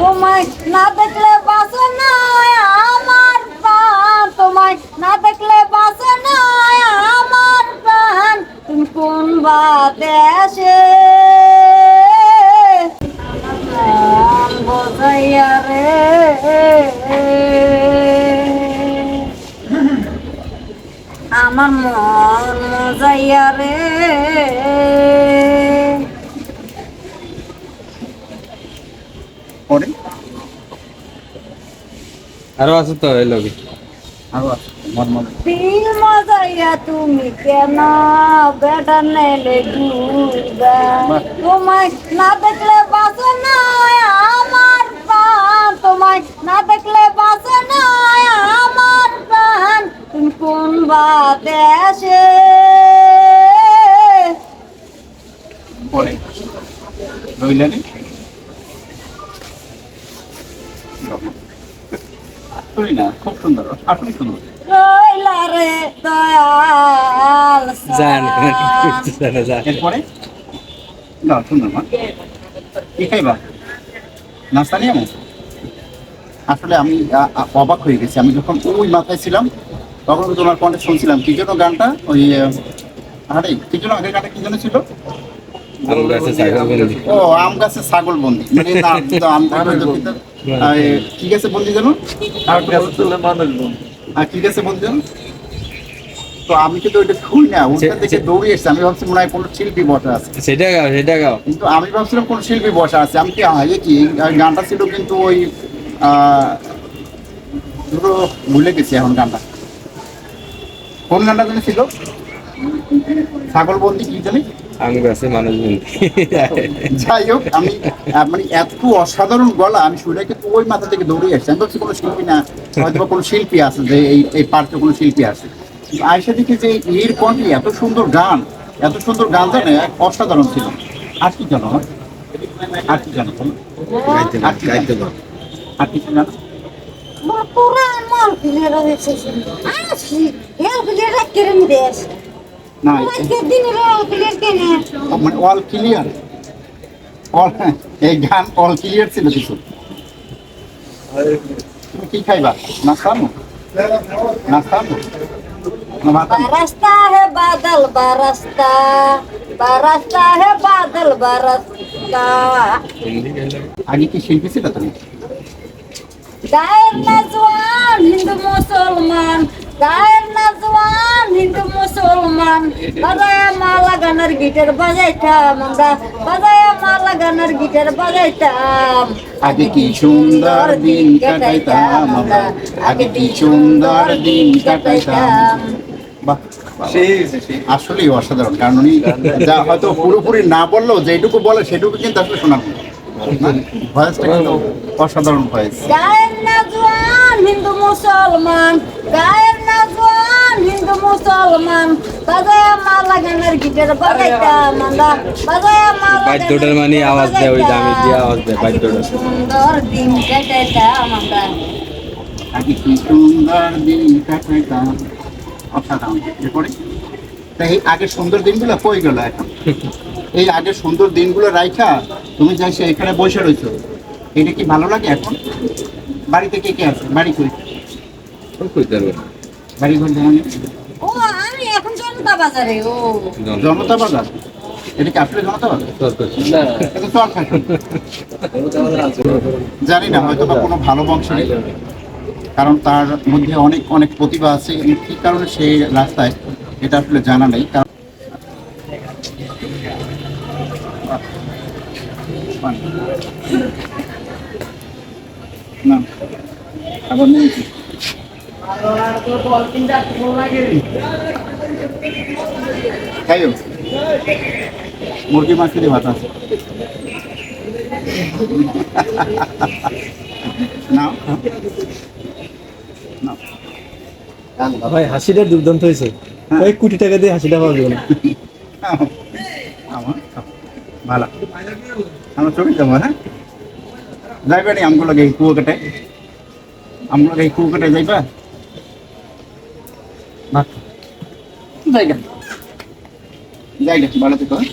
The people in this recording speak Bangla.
তোমায় না দেখলে বাসে নয় আমার প্রাণ। তোমায় না দেখলে বাসে নয় আমার প্রাণ। তুমি কোন বা দেশে বোঝাইয়া আমার মন মজাইয়া রে। পরে। আরও আছে তো এই লগে। আরও আছে। মন মন তুমি কেন? বেটা নেলে তোমায় না দেখলে বাসে নয় আমার প্রাণ। তোমায় না দেখলে বাসে নয় আমার প্রাণ। তুমি কোন বা দেশে পরে। রইলেনি শুনি না খুব সুন্দর। আসলে সুন্দর রইলা রে দয়াল জান সারা। জান জান এরপরে? না সুন্দর মা। কি খাইবা? নাস্তা নিয়ে আসলে আমি অবাক হয়ে গেছি। আমি যখন ওই মাথায় ছিলাম তখন তো তোমার কণ্ঠে শুনছিলাম। কি জন্য গানটা? ওই আরে কি জন্য আগের গানটা কি জন্য ছিল? ও আম গাছে ছাগল বন্দি। মানে তো আম গাছে দুঃখিত। আহ, এ, কি গাছে বন্দি জানো আর কি গাছে বন্দি জানো? তো আমি কিন্তু ওইটা না দৌড়ে এসেছি। আমি ভাবছি মনে হয় কোনো শিল্পী বসা আছে। সেটা গাও সেটা গাও। কিন্তু আমি ভাবছিলাম কোন শিল্পী বসা আছে। আমি কি গানটা ছিল কিন্তু ওই আহ, দুটো ভুলে গেছি এখন গানটা। কোন গানটা জানি ছিল? ছাগল বন্দি কি জানি? আম গাছে মানুষ যাই হোক আমি মানে এত অসাধারণ গলা আমি শুনে কিন্তু ওই মাথা থেকে দৌড়ে আসছি। আমি ভাবছি কোনো শিল্পী না হয়তো বা কোনো শিল্পী আছে যে এই এই পার্কে কোনো শিল্পী আছে। কিন্তু আয়সা দেখি যে এর কণ্ঠে এত সুন্দর গান এত সুন্দর গান জানে অসাধারণ ছিল। আর কি জানো? আর কি জানো আর কি জানো? আর কিছু জানো? আমার পুরা মন ফিলের হয়েছে আসি হেল ফিলের কেড়ে দেশ all clear all gone all clear ছিল তুমি কি খাইবা? নাস্তা নো নাস্তা নো রাস্তা হে বাদল বারাস্তা। বারাস্তা হে বাদল বারাস্তা। আগে কি শিল্পী ছিল তুমি? গায়ের নাচওয়ান হিন্দু মুসলমান। গায়ের নজওয়ান মুসলমান। বাজায় মালা গানের গিটার বাজাইতাম আমরা। বাজায় মালা গানের গিটার বাজাইতাম। আগে কি সুন্দর দিন কাটাইতাম আমরা? আগে কি সুন্দর দিন কাটাইতাম? বাহ আসলেই অসাধারণ কারণ উনি যা হয়তো পুরোপুরি না বললেও যেটুকু বলে সেটুকু কিন্তু আসলে শোনার ভয়েসটা কিন্তু অসাধারণ ভয়েস গায়ের নজওয়ান হিন্দু মুসলমান। গায়ের নজওয়ান হিন্দু মুসলমান। বাজায় মালা গানের গিটার বাজাইতাম আমরা বাজায় মালা বাদ্যটার মানে আওয়াজ দেয় ওই দামি দিয়ে আওয়াজ দেয় বাদ্যটা সুন্দর দিন কাটাইতাম আমরা আগে কি সুন্দর দিন কাটাইতাম অসাধারণ। এরপরে? তা এই আগের সুন্দর দিনগুলো কই গেল এখন? এই আগের সুন্দর দিনগুলো রাইখা তুমি যাই এখানে বসে রয়েছো এটা কি ভালো লাগে এখন? বাড়িতে কে কে আছে? বাড়ি কই? কইতে পারবে বাড়ি ঘর জানি ও আমি এখন জনতা বাজারে ও। জনতা বাজার? এটা কি আসলে জনতা বাজার? জানি না হয়তো বা কোনো ভালো বংশের কারণ তার মধ্যে অনেক অনেক প্রতিভা আছে। এবং কী কারণে সেই রাস্তায় এটা আসলে জানা নেই? কারণ না। আবার নিয়েছি খাইও। মুরগি মাছ দিয়ে ভাত আছে। ভাই হাসিটা দুর্দান্ত হয়েছে। ওই কোটি টাকা দিয়ে হাসিটা পাওয়া যাবে না ভালো। আমার ছবি কেমন হ্যাঁ? যাইবে নি আমগুলো গে কুয়াকাটায় আমগুলো গে কুয়াকাটায় যাইবা? ভাত জায়গা জায়গা ভালো থেকো হ্যাঁ?